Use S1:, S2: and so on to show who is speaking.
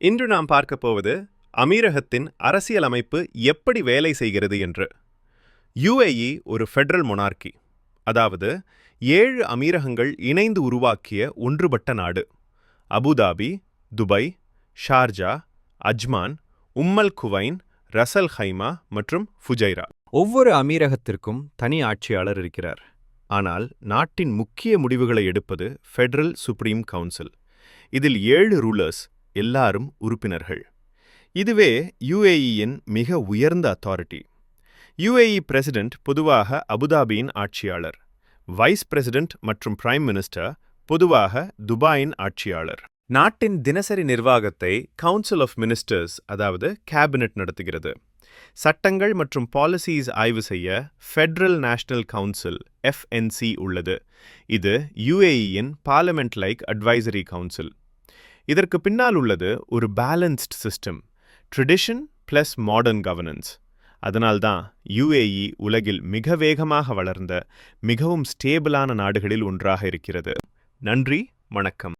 S1: இன்று நாம் பார்க்கப் போவது அமீரகத்தின் அரசியலமைப்பு எப்படி வேலை செய்கிறது என்று. யுஏஇ ஒரு ஃபெடரல் மொனார்கி அதாவது ஏழு அமீரகங்கள் இணைந்து உருவாக்கிய ஒன்றுபட்ட நாடு. Abu Dhabi Dubai Sharjah Ajman Umm Al Quwain Ras Al Khaimah மற்றும் ஃபுஜைரா.
S2: ஒவ்வொரு அமீரகத்திற்கும் தனி ஆட்சியாளர் இருக்கிறார்.
S1: ஆனால் நாட்டின் முக்கிய முடிவுகளை எடுப்பது ஃபெடரல் சுப்ரீம் கவுன்சில். இதில் ஏழு ரூலர்ஸ் எல்லாரும் உறுப்பினர்கள். இதுவே யுஏஇயின் மிக உயர்ந்த அத்தாரிட்டி யுஏஇ பிரசிடென்ட் பொதுவாக அபுதாபியின் ஆட்சியாளர். வைஸ் பிரசிடென்ட் மற்றும் பிரைம் மினிஸ்டர் பொதுவாக துபாயின் ஆட்சியாளர். நாட்டின் தினசரி நிர்வாகத்தை கவுன்சில் ஆஃப் மினிஸ்டர்ஸ் அதாவது கேபினெட் நடத்துகிறது. சட்டங்கள் மற்றும் பாலிசிஸ் ஆய்வு செய்ய ஃபெடரல் நேஷனல் கவுன்சில் எஃப்என்சி உள்ளது. இது யுஏஇயின் பார்லிமெண்ட் லைக் அட்வைசரி கவுன்சில் இதற்கு பின்னால் உள்ளது ஒரு balanced system tradition plus modern governance அதனால்தான் யுஏஇ உலகில் மிக வேகமாக வளர்ந்த மிகவும் ஸ்டேபிளான நாடுகளில் ஒன்றாக இருக்கிறது. நன்றி வணக்கம்.